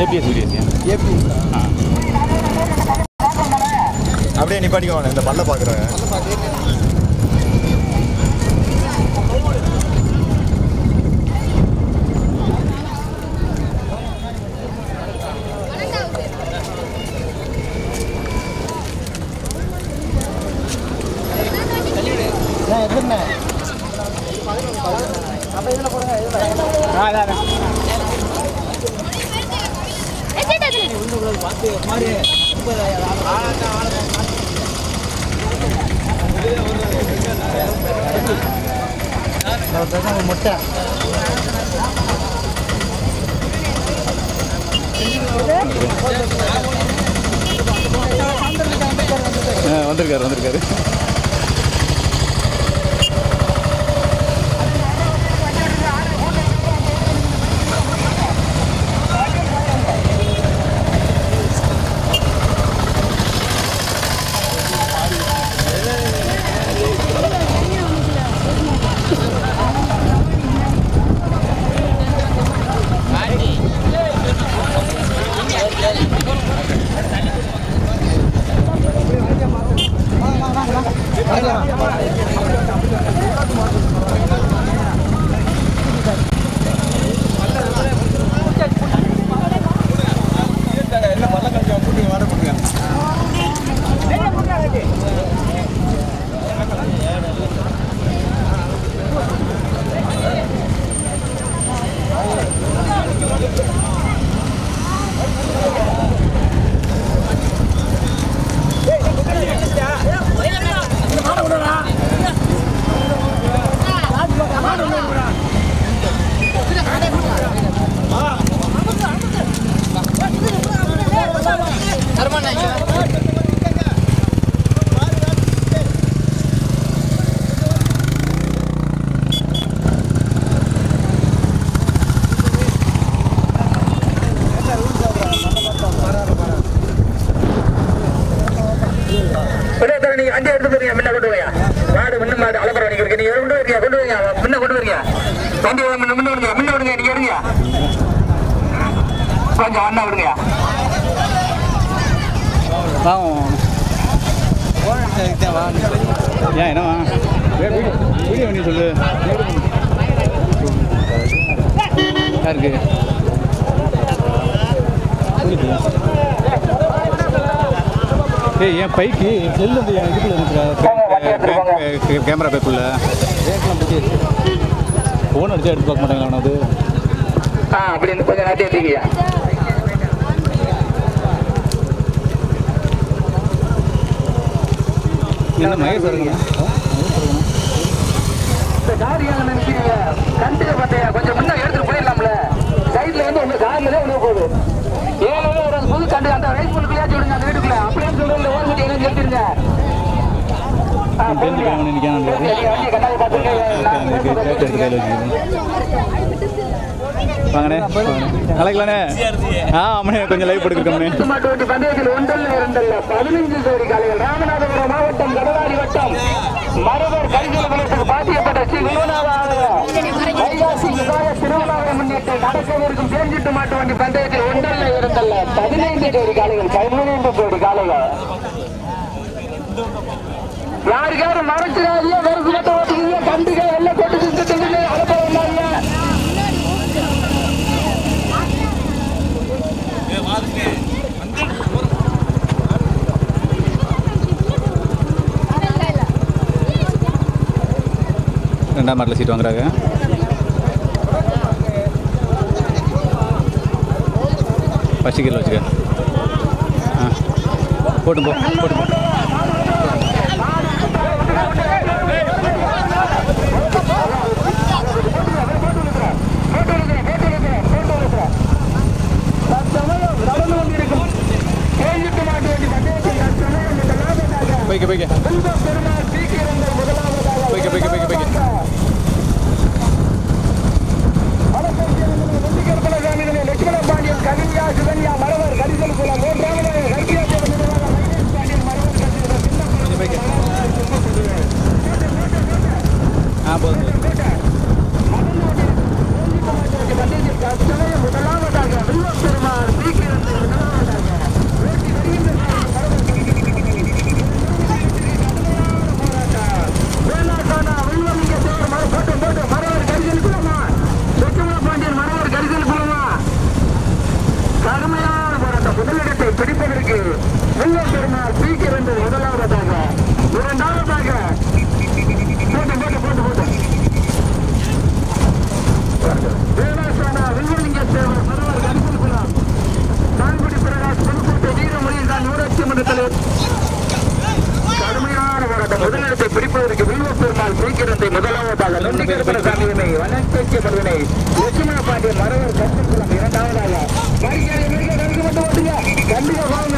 ABS videos AB ஆ. அப்படியே நிப்பாட்டிக்குவாங்க இந்த பல்ல பார்க்குறாங்க நான் எதுன்னு முட்டை. வந்திருக்காரு வந்திருக்காரு. விளையாட்டு நீங்க அஞ்சு எடுத்து போறீங்க முன்ன கொண்டு போயா மாடு முன்ன மாடு அலப்பற வணிகம் நீங்க கொண்டு வரீங்க கொண்டு வரீங்க முன்ன கொண்டு வரீங்க வண்டி முன்ன முன்ன விடுங்க. முன்ன விடுங்க நீங்க எடுங்க கொஞ்சம் அண்ணா விடுங்க. வாங்க ஏன் என்னவா வீடியோ பண்ணி சொல்லு. யாருக்கு? ஏய் என் பைக்கு? செல்லு வந்து என் இதுக்குள்ள கேமரா பேக்குள்ள. ஃபோன் அடிச்சா எடுத்து பார்க்க மாட்டாங்களா அது ஆ அப்படி கொஞ்சம் நாட்டி எடுத்துக்கியா என்ன மகேஷ் ஏன் நினைக்கிறீங்க? கண்டுக்க பார்த்தையா கொஞ்சம் முன்ன எடுத்துட்டு போயிடலாம்ல. சைட்ல வந்து உங்க கார்ல ஒண்ணு போகுது. பார்த்துருக்கேன் வாங்கண்ணே. அழைக்கலாண்ணே. ஆ ஆமாண்ணே கொஞ்சம் லைவ் போட்டுருக்கோம்ண்ணே மாட்டு வண்டி பந்தயத்தில் ஒன்றல்ல இரண்டல்ல. பதினைஞ்சு ஜோடி காலையில் ராமநாதபுரம் மாவட்டம் கடலாடி வட்டம். மரவர் கரிசல் குலத்துக்கு பாத்தியப்பட்ட ஸ்ரீ வைகாசி விவசாய திருவிழாவை முன்னிட்டு நடக்கவிருக்கும் சேஞ்சிட்டு மாட்டு வண்டி பந்தயத்தில் ஒன்றல்ல இரண்டல்ல. பதினைந்து காலைகள் பதினைந்து ஜோடி காலைகள் யாருக்கு யாரும் மறைச்சிடாதீங்க வருஷம் மட்டும் ஓட்டுறீங்க கண்டுக எல்லாம் கொண்டு செஞ்சுட்டு அனுப்ப ரெண்டாம் மாட்டில் சீட் வாங்குறாங்க. கீரில் வச்சுக்க. ஆ போட்டு போ போட்டு போ போய்க்க போய்க்க. போய்க்க போய்க்க போய்க்க போய்க்க. லட்சுமண பாண்டியன் கவிஞா சிவன்யா மரவர் கரிசல் குலம் மூன்றாவது கல்கியா பாண்டியன் மரவர் போய்க்க ஆ போதும் போதும் முதலாவதாக வில்வப்பெருமாள் பி முதலிடத்தை பிடிப்பதற்கு வில்வ பெருமாள் சீக்கிரத்தை முதலாவதாக நொண்டி கருப்பன சாமியினை வனப்பேச்சிய மருவினை லட்சுமண பாண்டியன் மரவர் கருத்துக்குளம் இரண்டாவதாக மறிக்காதே, மறிக்காதே, நன்கு மட்டும் ஓட்டுங்க. கண்டிப்பா வாங்க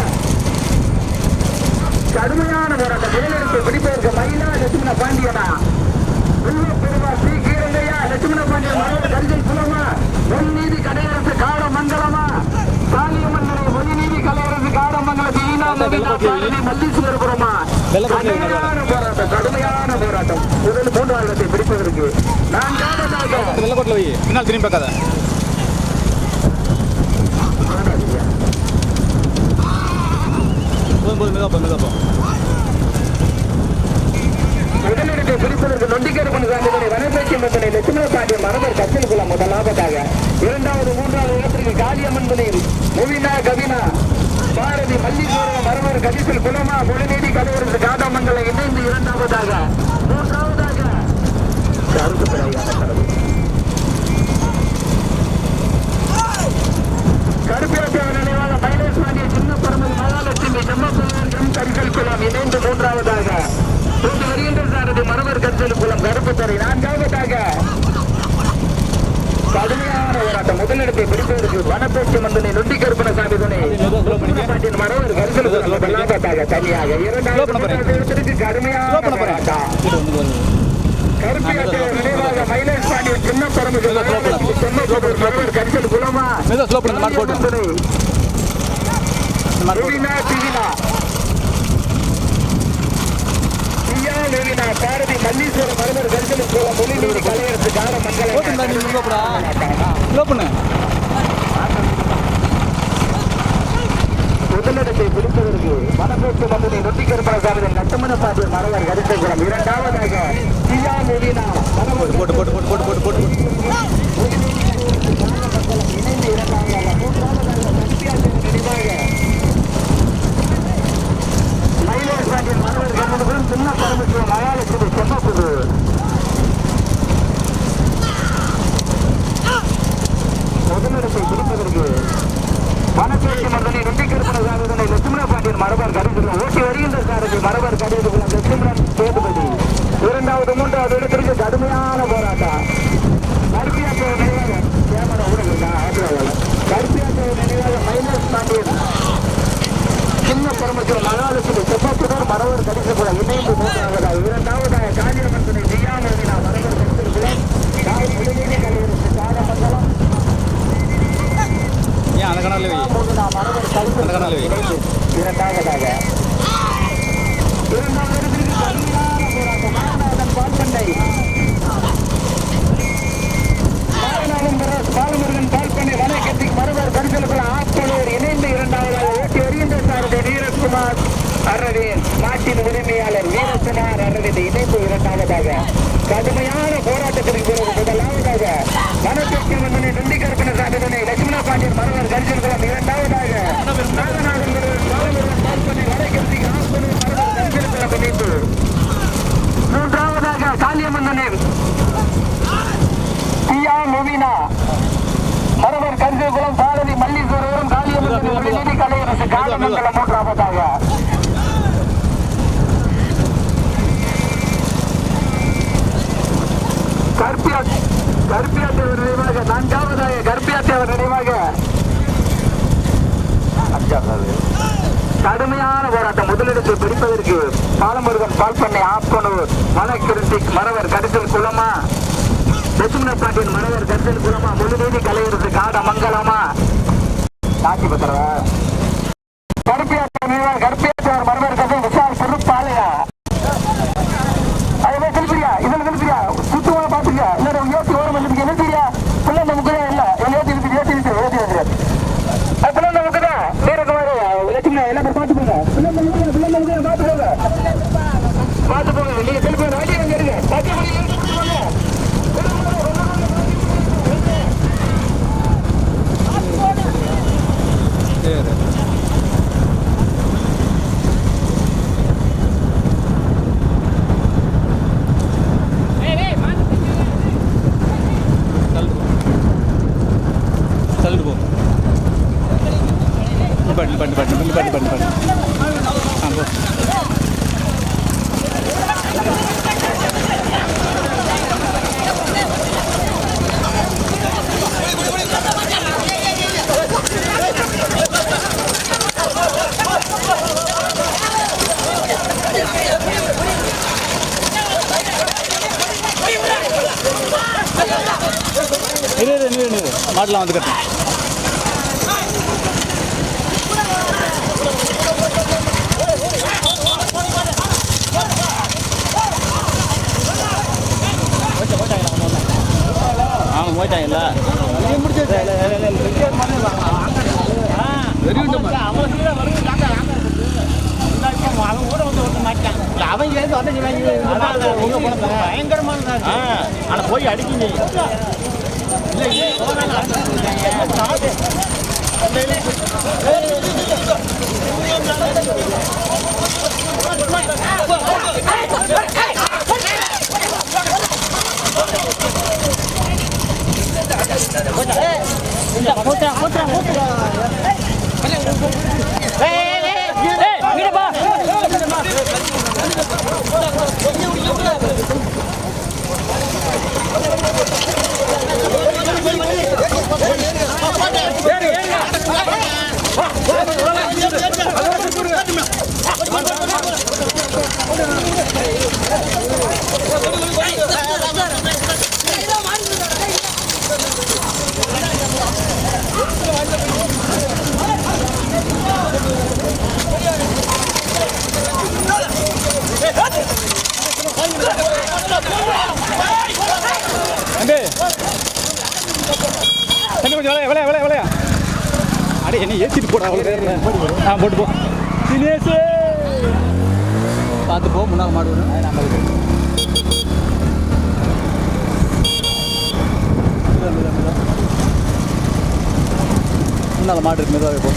கடுமையான போராட்டம் முதலிடத்தை பிடிப்பதற்கு மயிலா லட்சுமண பாண்டியனா வில்வ பெருமாள் சீக்கிரங்கையா லட்சுமண பாண்டியன் மரவர் கருத்தில் குலமா பொன் நீதி கடையரசு காட மங்கலமா காளியம்மன் மொழி நீதி கலையரசு காட மங்கலத்து ஈனா நவீனா சாரதி மல்லீஸ்வரபுரமா வெள்ளப்பட்டியில் கடுமையான போராட்டம் முதல் மூன்றாவது பிடிப்பதற்கு நான்காவதாக திரும்பி பார்க்காத போதும் முதலிடத்தை பிடிப்பதற்கு மந்தனை மரபர் முதலாவதாக இரண்டாவது மூன்றாவது இடத்திற்கு காளியம்மன் முனையில் முவினா கவினா பாரதி மல்லீஸ்வரம் மரபர் கதிசல் குலமா முழுநீதி கலைவரசு காதாமங்கலம் இணைந்து இரண்டாவதாக. மூன்றாவது கருத்து பிழையான கடவுள் கருப்பியாற்றவர் நினைவாக மைலேஷ் பாண்டிய சின்ன பரமதி மகாலட்சுமி செம்மப்பூர் கரிசல் குளம் இணைந்து மூன்றாவதாக இன்று வருகின்ற சாரதி மரவர் கரிசல் குளம் கருப்புத்துறை நான்காவதாக கடுமையான போராட்டம் முதலிடத்தை பிடிப்பதற்கு வனப்பேச்சு மந்தனை நொண்டி கருப்பண சாமி துணை பாண்டியன் மரவர் கரிசல் குளம் முதலாவதாக தனியாக இரண்டாவது மூன்றாவது இடத்திற்கு கடுமையான ஸ்லோ பண்ண போகிறேன் போராட்டம் இது வந்து வருது கருப்பியாற்றவர் நினைவாக மைலேஷ் பாண்டியன் சின்ன பரமதி மகாலட்சுமி செம்மப்பூர் மரவர் கரிசல் குளமா மெதுவா ஸ்லோ பண்ணு இந்த மாதிரி போட்டு மந்தனை இந்த மாதிரி போட்டு லெவினா டிவினா பியா லெவினா பாரதி மல்லீஸ்வரம் மருமர் கரிசல் கோலம் மொழி நீதி கலையரசு கார மங்களம் முதலிடத்தை பிடிப்பதற்கு மரவர் இரண்டாவதாக பியா லெவினா போட்டு போட்டு போட்டு போட்டு போட்டு போட்டு போட்டு. இணைந்து இரண்டாவதாக மூன்றாவதாக சத்யாசின் நினைவாக மைலேஷ் பாண்டியன் சின்ன பரமசிவம் மகாலட்சுமி செம்மப்புது முதலிடத்தை பிடிப்பதற்கு வனப்பேச்சு மந்தனை நொண்டிக்கருப்பண சாரதனை லட்சுமண பாண்டியன் மரபர் கடிதம் ஓட்டி வருகின்ற சாரதி மரபர் கடிதம் லட்சுமணன் சேதுபதி இரண்டாவது மூன்றாவது இடத்திற்கு கடுமையான போராட்டம் கருப்பியாற்றவர் நினைவாக கேமரா ஊடகம் ஆதரவாளர் கருப்பியாற்றவர் நினைவாக மைனஸ் பாண்டியன் சின்ன பரமசிவம் மகாலட்சுமி செப்பத்துடன் மரவர் கடிதம் இணைந்து மூன்றாவதாக இரண்டாவதாக காஞ்சிரமந்தனை ஜியாமதினா மரபர் கடிதம் காய் விடுதலை கலைஞர் காலமங்கலம் ஏன் அந்த கணக்கில் வை அந்த கணக்கில் வை இரண்டாவதாக இடத்திற்கு கடுமையான போராட்டம். பால்பண்டை. பாலமுருகன் பால்பண்டை ஆப்பலூர் இணைந்து இரண்டாவதாக ஓட்டி வருகின்ற சாரதி அரவிந்த் மாட்டின் உரிமையாளர் வீரகுமார் அரவிந்த் இணைந்து இரண்டாவதாக. கடுமையான போராட்டத்திற்கு பிறகு முதலாவதாக வனக்கத்தி மன்னனை நுண்டிகற்பன சாதனை லட்சுமண பாண்டியன் மருவர் இரண்டாவதாக மருவர் கரிசலுக்குளம் இணைந்து மூன்றாவதாக பியா முவினா மரவர் கருங்குளம் பாரதி மல்லீஸ்வரரும் காளியம்மன் கலையரசு காலமங்கலம் மூன்றாவதாக. கற்பியா நினைவாக நான்காவதாக நினைவாக. கடுமையான போராட்டம் முதலிடத்தை பிடிப்பதற்கு பாலமுருகன் பால்பண்ணை ஆப்பனூர் மலக்கிருத்திக் மரவர் கருத்தல் குளமா? லட்சுமண பாண்டியன் மரவர் கருத்தல் குளமா? முழுநீதி கலையரசு காட மங்கலமா காட்சி பத்திரவா ஏற்றிட்டு போட அவ்வளோ பேர் ஆ போட்டு போ. தினேஷ்! பார்த்து போ முன்னாள் மாடு ஒன்று நான் கழிக்கிறேன் முன்னால் மாடு மெதுவாக போ.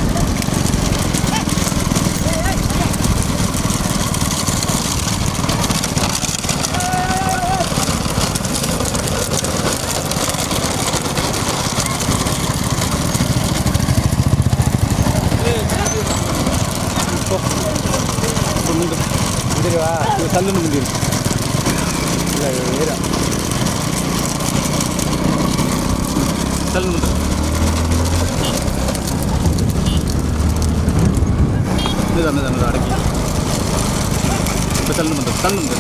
കല്ലൊന്നും മുന്തി കല്ലൊന്നും ഇത് തന്നെ തന്നെ അടക്കി. ഇപ്പം കല്ലുന്നുണ്ട് കല്ലുണ്ട്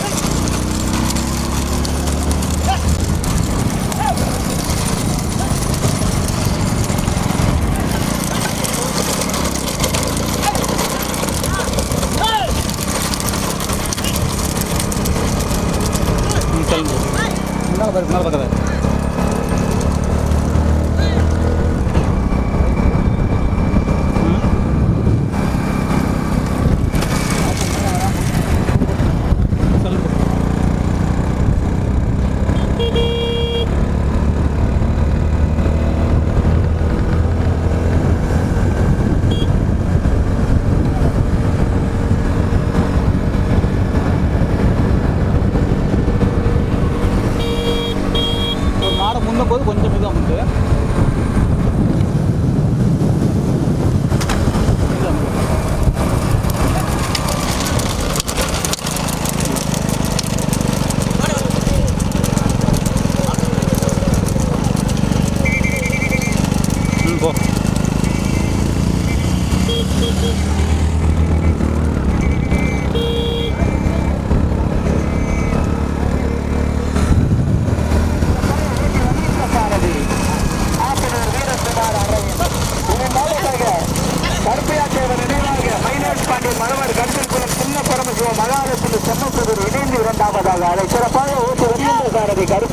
কথা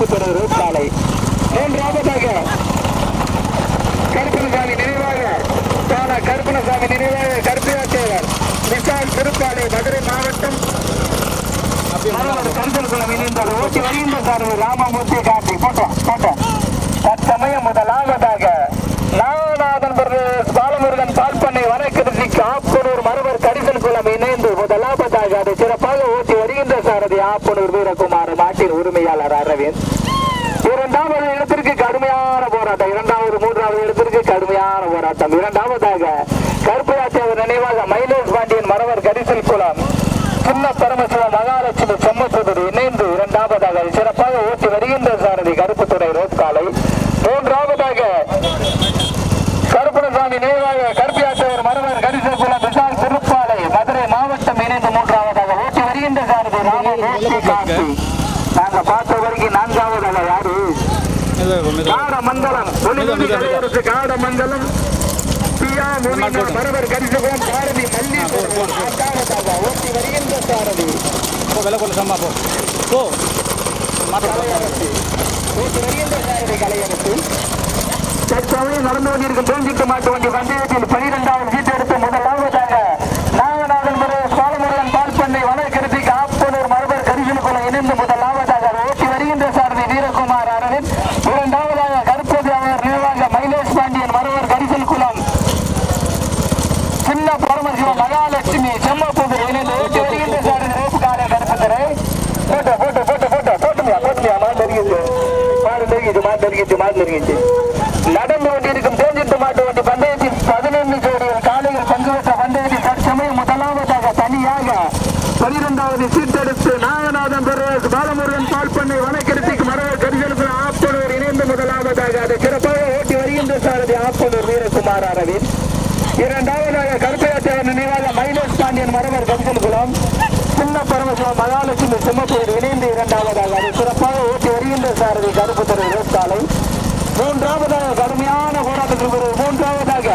தொடரும் சிறப்பாக ஓட்டி வருகின்ற சாரதி ஆப்பனூர் வீரகுமார் நாட்டின் உரிமையாளர் அரவிந்த். இரண்டாவது இடத்திற்கு கடுமையான போராட்டம். இரண்டாவது மூன்றாவது இடத்திற்கு கடுமையான போராட்டம். இரண்டாவதாக கருப்பையாச்சி அவர் நினைவாக மைலேஷ் பாண்டியன் மரவர் கரிசல் குளம். சின்ன பரம காடமங்கலம் பியா முனிமா பரவர் கரிசகம் பாரதி மல்லி ஓட்டி வருகின்ற சாரதி விலை கொள்ள சம்மா போ. போ. தற்சமயம் நடந்து கொண்டிருக்கும் தோன்றிட்டு மாட்டு வண்டி பந்தயத்தில் பனிரெண்டாம் நெருங்கிச்சு மாடு நெருங்கிச்சு நடந்து கொண்டிருக்கும் தேஞ்சிட்டு மாட்டு வண்டி பந்தயத்தில் பதினொன்று ஜோடிகள் காலையில் பங்கு பெற்ற பந்தயத்தில் தற்சமயம் முதலாவதாக தனியாக பனிரெண்டாவது சீட்டெடுத்து நாகநாதன் பெருவாஸ் பாலமுருகன் பால்பண்ணை வனக்கிருத்திக்கு மரவர் கரிசலுக்கு ஆப்பனூர் இணைந்து முதலாவதாக அதை சிறப்பாக ஓட்டி வருகின்ற சாரதி ஆப்பனூர் வீரகுமார் அரவிந்த். இரண்டாவதாக கருப்பையாற்றவர் நினைவாக மைலேஷ் பாண்டியன் மரவர் கரிசல்குளம் சின்ன பரமசிவம் மகாலட்சுமி சிம்மப்பேர் இணைந்து இரண்டாவதாக அதை சிறப்பாக ஓட்டி வருகின்ற சாரதி கருப்பு துறை ரோஸ்காலை மூன்றாவதாக கடுமையான போராட்டத்தில் ஒரு மூன்றாவதாக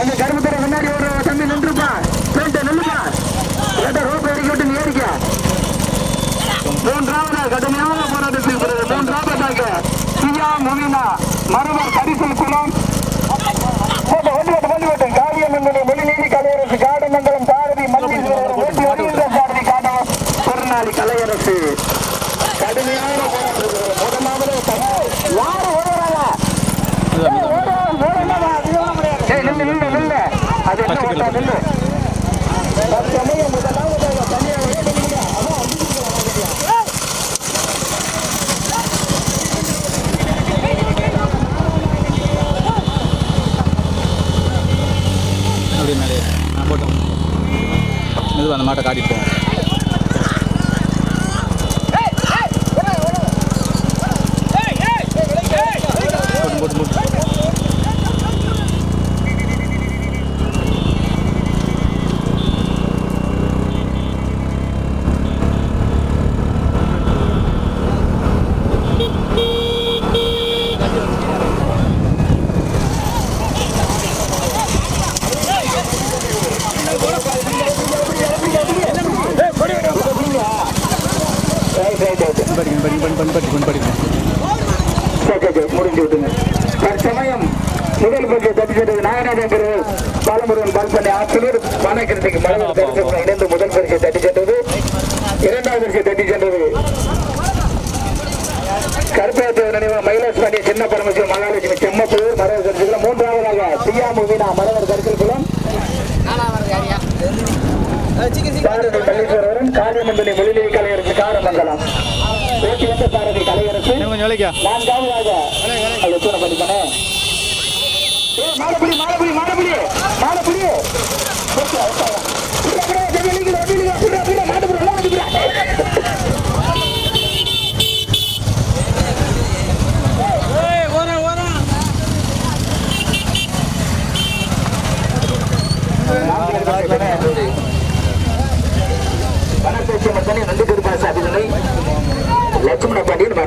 அந்த கருப்புத்துறை முன்னாடி ஒரு தம்பி நின்றுப்பா பேண்ட நில்லுப்பா கேட்ட ரோப் இறக்கி விட்டு நீ ஏறிக்க மூன்றாவதாக கடுமையான போராட்டத்தில் பிறகு மூன்றாவதாக சியா முவினா மருவர் கரிசல் குளம். காவியமங்கலம் வெளிநீதி கலையரசு காடமங்கலம் சாரதி மல்லீஸ்வரர் சாரதி காடம் திருநாளி கலையரசு. கடுமையான முதலாவது யாரு ஓடுறாங்க நில்லு, நில்லு, நில்லு. அது என்ன நில்லு. தற்சமயம் முதலாவதாக தனியாக ஓடி நில்லுங்க. அதான் அடிச்சுக்கலாம். அப்படியே மேலே நான் போட்டோம் மெதுவாக அந்த மாட்டை காட்டிட்டு போவோம் போட்டு போட்டு போட்டு ரைட், ரைட், ரைட். படிக்கணும் படிக்கணும் பண்ணி படி பண்ணி படிக்கணும் சரி, சரி, சரி, முடிஞ்சு விட்டுங்க தற்சமயம் முதல் பகுதியை தப்பிச்சது நாகநாதன் பால்பண்ணை ஆற்றலூர் வானக்கிருத்திக்கு மலர் தரிசனம் இணைந்து முதல் பரிசை தட்டி சென்றது. இரண்டாவது பரிசை தட்டி சென்றது. கருப்பேற்ற நினைவா மயிலாஸ் பாண்டிய சின்ன பரமசிவம் மகாலட்சுமி செம்மப்பூர் மரவர் கரிசல் மூன்றாவதாக சியா முகினா மரவர் சாரதி மல்லீஸ்வரன் காரியமண்டலி மொழிநீதி கலையரசு காரமங்கலம். வந்த சாரதி கலையரசு. மாலபுரி மாலபுரி மாலபுரி மாலபுரி பணம் பேச்சு மட்டும் நன்றி பெருமாள் சாதிகளை லட்சுமண பாண்டியன்